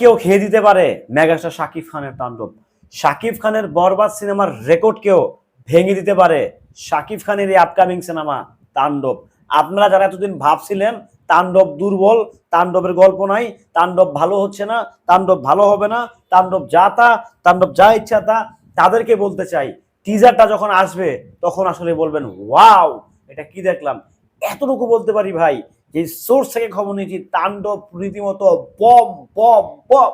কেউ খেয়ে দিতে পারে। মেগাস্টার শাকিব খানের তাণ্ডব। শাকিব খানের বরবাদ সিনেমার রেকর্ড কেউ ভেঙে দিতে পারে। শাকিব খানের এই আপকামিং সিনেমা তাণ্ডব। আপনারা যারা এতদিন ভাবছিলেন, তাণ্ডব দুর্বল, তাণ্ডবের গল্প নাই, তাণ্ডব ভালো হচ্ছে না, তাণ্ডব ভালো হবে না, তাণ্ডব যা তা, তাণ্ডব যা ইচ্ছা তা, তাদেরকে বলতে চাই টিজারটা যখন আসবে, তখন আসলে বলবেন, ওয়াও, এটা কি দেখলাম? এতটুকু বলতে পারি ভাই যে সোর্স থেকে খবর নিয়েছি, তাণ্ডব, রীতিমতো বম বম বম।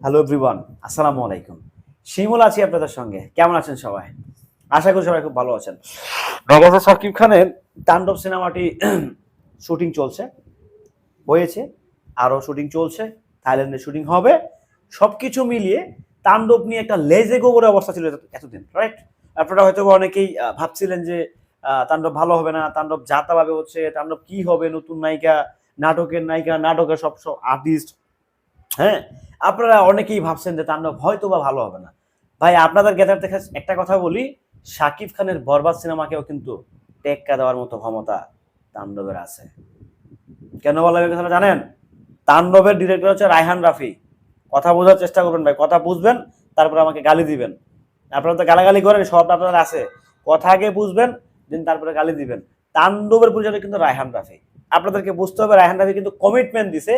হ্যালো এভরিওয়ান আসসালামু আলাইকুম। শিমুল আছি আপনাদের সঙ্গে। কেমন আছেন সবাই? আশা করি সবাই খুব ভালো আছেন। মেগাস্টার শাকিব খানের তাণ্ডব সিনেমাটি শুটিং চলছে, হয়েছে, আরও শুটিং চলছে, থাইল্যান্ডে শুটিং হবে। সবকিছু মিলিয়ে তাণ্ডব নিয়ে একটা লেজে গোবরের অবস্থা ছিল এতদিন রাইট আপনারা হয়তো অনেকেই ভাবছিলেন যে তাণ্ডব ভালো হবে না, তাণ্ডব যাতাভাবে হচ্ছে, তাণ্ডব কি হবে নতুন নায়িকা, নাটকের নায়িকা, নাটকের সব সব আর্টিস্ট হ্যাঁ? আপনারা অনেকেই ভাবছেন যে তাণ্ডব হয়তো বা ভালো হবে না। ভাই, আপনাদের গেদার থেকে একটা কথা বলি, শাকিব খানের বরবাদ সিনেমাকেও কিন্তু টেক্কা দেওয়ার মতো ক্ষমতা তাণ্ডবের আছে। কেন বলা কথাটা জানেন? তাণ্ডবের ডিরেক্টর হচ্ছে রায়হান রাফি। কথা বোঝার চেষ্টা করবেন ভাই, কথা বুঝবেন, তারপর আমাকে গালি দিবেন। আপনারা তো গালাগালি করেন সব আপনার আছে। কথা আগে বুঝবেন দিন তারপরে গালি দিবেন। তাণ্ডবের পরিচালক কিন্তু রায়হান রাফি। আপনাদেরকে বুঝতে হবে, রায়হান রাফি কিন্তু কমিটমেন্ট দিছে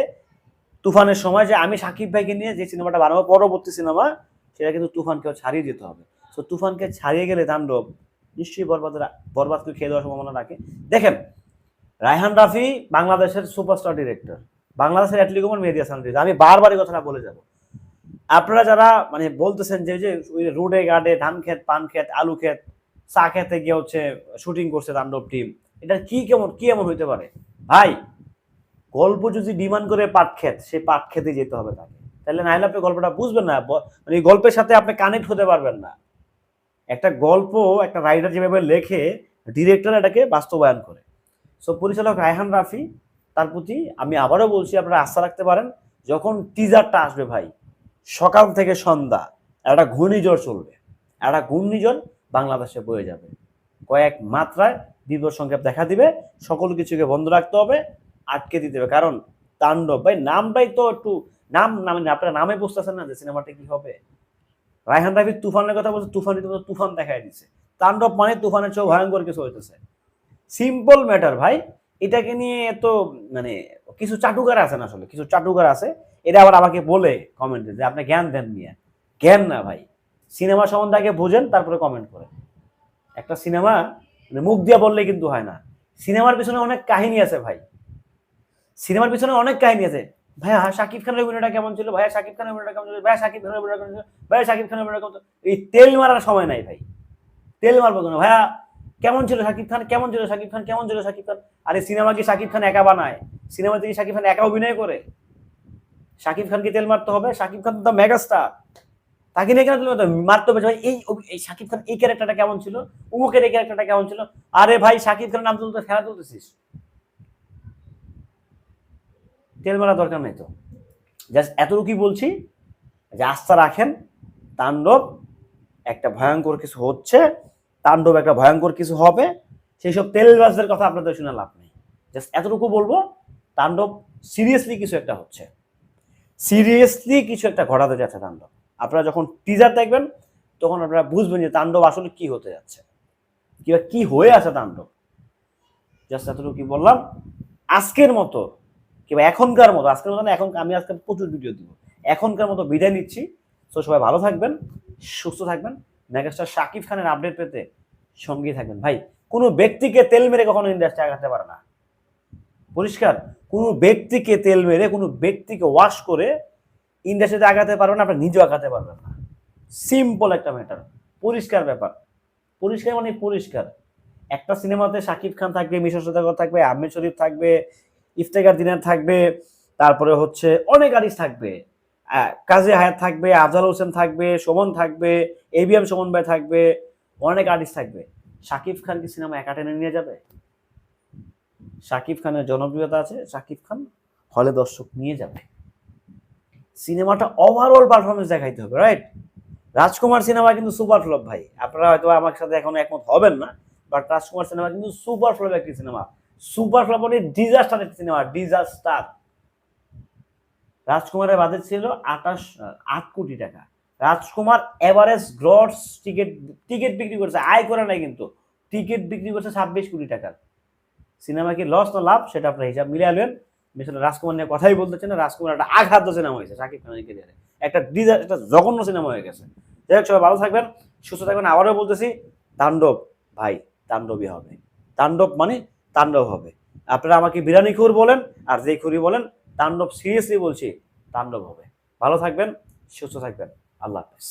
তুফানের সময় যে আমি সাকিব ভাইকে নিয়ে যে সিনেমাটা বানাবো, পরবর্তী সিনেমা, সেটা কিন্তু তুফানকেও ছাড়িয়ে যেতে হবে। তো তুফানকে ছাড়িয়ে গেলে তাণ্ডব নিশ্চয়ই বরবাদের, বরবাদকে খেয়ে দেওয়ার সম্ভাবনা রাখে দেখেন, রায়হান রাফি বাংলাদেশের সুপারস্টার ডিরেক্টর বাংলাদেশের অ্যাটলিকুমার মেহেদি হাসান। আমি বারবার এই কথাটা বলে যাব। আপনারা যারা মানে বলতেছেন যে যে রোডে গার্ডে ধান ক্ষেত পান ক্ষেত আলু ক্ষেত চা খেতে গিয়ে হচ্ছে শুটিং করছে তাণ্ডব টিম এটা কি কেমন কি এমন হইতে পারে? ভাই, গল্প যদি ডিমান্ড করে পাট ক্ষেত সে পাট খেতে যেতে হবে তাকে। তাহলে না হলে আপনি গল্পটা বুঝবেন না মানে গল্পের সাথে আপনি কানেক্ট হতে পারবেন না। একটা গল্প একটা রাইটার যেভাবে লেখে ডিরেক্টর এটাকে বাস্তবায়ন করে। সো পরিচালক রায়হান রাফি, তার প্রতি আমি আবারও বলছি, আপনারা আস্থা রাখতে পারেন, যখন টিজারটা আসবে ভাই, সকাল থেকে সন্ধ্যা, একটা ঘূর্ণিঝড় চলবে। একটা ঘূর্ণিঝড় বাংলাদেশে বয়ে যাবে। কয়েক মাত্রায় বিপদ সংক্ষেপ দেখা দিবে, সকল কিছুকে বন্ধ রাখতে হবে, আটকে দিতে হবে। কারণ তাণ্ডব, ভাই নামটাই তো একটু নাম নাম আপনারা নামে বুঝতেছেন না যে সিনেমাটা কি হবে। রায়হান রাফি তুফানের কথা বলছে তুফান তুফান দেখাই দিচ্ছে তাণ্ডব মানে তুফানের চেয়েও ভয়ঙ্কর কিছু হইতেছে। সিম্পল ম্যাটার ভাই, এটাকে নিয়ে এত মানে কিছু চাটুকার আছে না আসলে, কিছু চাটুকার আছে। এটা আবার আমাকে বলে কমেন্টে যে, আপনি জ্ঞান দেন নিয়ে জ্ঞান না, ভাই। সিনেমা সম্বন্ধে আগে বুঝেন, তারপরে কমেন্ট করেন। একটা সিনেমা মানে মুখ দিয়ে বললে কিন্তু হয় না। সিনেমার পিছনে অনেক কাহিনী আছে ভাই। সিনেমার পিছনে অনেক কাহিনী আছে। ভাইয়া, শাকিব খানের অভিনয়টা কেমন ছিল? ভাইয়া, শাকিব খানের অভিনয়টা কেমন ছিল? ভাইয়া, শাকিব খানের অভিনয়টা কেমন ছিল? ভাইয়া, শাকিব খানের অভিনয়টা কেমন এই তেল মারার সময় নাই ভাই। তেল মারবো না ভাইয়া, কেমন ছিল শাকিব খান? কেমন ছিল শাকিব খান? কেমন ছিল শাকিব খান? আরে, সিনেমা কি শাকিব খান একা বানায়? সিনেমাতে কি শাকিব খান একা অভিনয় করে? শাকিব খানকে তেল মারতে হবে? শাকিব খান তো মেগাস্টার। তাকে নিয়ে কেন মারতে হবে? ভাই, এই শাকিব খান, এই ক্যারেক্টারটা কেমন ছিল? উমুকের এই ক্যারেক্টারটা কেমন ছিল? আরে ভাই শাকিব খানের নাম তুলতে, খেলা তুলতেছিস? তেল মারা দরকার নেই তো। জাস্ট এতটুকুই বলছি যে আস্থা রাখেন, তাণ্ডব একটা ভয়ঙ্কর কিছু হচ্ছে, তাণ্ডব একটা ভয়ঙ্কর কিছু হবে সেই সব তেলবাজদের কথা আপনাদের শুনে লাভ নেই। জাস্ট এতটুকু বলব, তাণ্ডব সিরিয়াসলি কিছু একটা হচ্ছে। সিরিয়াসলি কিছু একটা ঘটাতে যাচ্ছে তাণ্ডব। আপনারা যখন টিজার দেখবেন, তখন আপনারা বুঝবেন যে তাণ্ডব আসলে কি হতে যাচ্ছে। কিংবা কি হয়ে আছে তাণ্ডব। জাস্ট এতটুকু কি বললাম। আজকের মতো, কিংবা এখনকার মতো, আজকের মতো না, এখন আমি আজকে প্রচুর ভিডিও দিব। এখনকার মতো বিদায় নিচ্ছি। তো সবাই ভালো থাকবেন, সুস্থ থাকবেন। মেগাস্টার শাকিব খানের আপডেট পেতে সঙ্গী থাকবেন। ভাই, কোনো ব্যক্তিকে তেল মেরে কখনো ইন্ডাস্ট্রি আগাতে পারে না। পরিষ্কার, কোনো ব্যক্তিকে তেল মেরে, কোনো ব্যক্তিকে ওয়াশ করে ইন্ডাস্ট্রিতে আগাতে পারবেন না আপনি নিজেও আগাতে পারবেন না। সিম্পল একটা ম্যাটার পরিষ্কার ব্যাপার। পরিষ্কার মানে পরিষ্কার। একটা সিনেমাতে শাকিব খান থাকবে, মিশর সদাগর থাকবে, আহমেদ শরীফ থাকবে ইফতেকার দিনার থাকবে, তারপরে হচ্ছে অনেক আর্টিস্ট থাকবে। কাজী হায়াত থাকবে, আফজাল হোসেন থাকবে, সুমন থাকবে এবিএম সুমন ভাই থাকবে, অনেক আর্টিস্ট থাকবে। শাকিব খান কি সিনেমা একা টেনে নিয়ে যাবে? শাকিব খানের জনপ্রিয়তা আছে শাকিব খান হলে দর্শক নিয়ে যাবে। সিনেমাটা ওভারঅল পারফরমেন্স দেখাইতে হবে রাইট রাজকুমার সিনেমা কিন্তু সুপার ফ্লপ ভাই। আপনারা হয়তো আমার সাথে এখনও একমত হবেন না বাট রাজকুমার সিনেমা কিন্তু সুপার ফ্লপ একটি সিনেমা। সুপার ফ্লপ মানে ডিজাস্টার একটি সিনেমা ডিজাস্টার রাজকুমারের বাজেট ছিল আঠাশ, আট কোটি টাকা। Rajkumar average gross ticket ticket বিক্রি করছে, আয় করে নাই কিন্তু। টিকিট বিক্রি করছে ছাব্বিশ কোটি টাকার সিনেমা কি লস না লাভ, সেটা আপনার হিসাব মিলিয়ে আনবেন মিশনে রাজকুমার নিয়ে কথাই বলতেছে না, রাজকুমার একটা আঘাত সিনেমা হয়েছে শাকিব খানের ক্যারিয়ারে একটা ডিজার একটা জঘন্য সিনেমা হয়ে গেছে। যাই হোক, সবাই ভালো থাকবেন, সুস্থ থাকবেন। আবারও বলতেছি, তাণ্ডব, ভাই, তাণ্ডবই হবে। তাণ্ডব মানে তাণ্ডব হবে। আপনারা আমাকে বিরিয়ানি খুর বলেন, আর যেই খুরি বলেন, তাণ্ডব সিরিয়াসলি বলছি, তাণ্ডব হবে। ভালো থাকবেন, সুস্থ থাকবেন। আল্লাহ হাফেজ।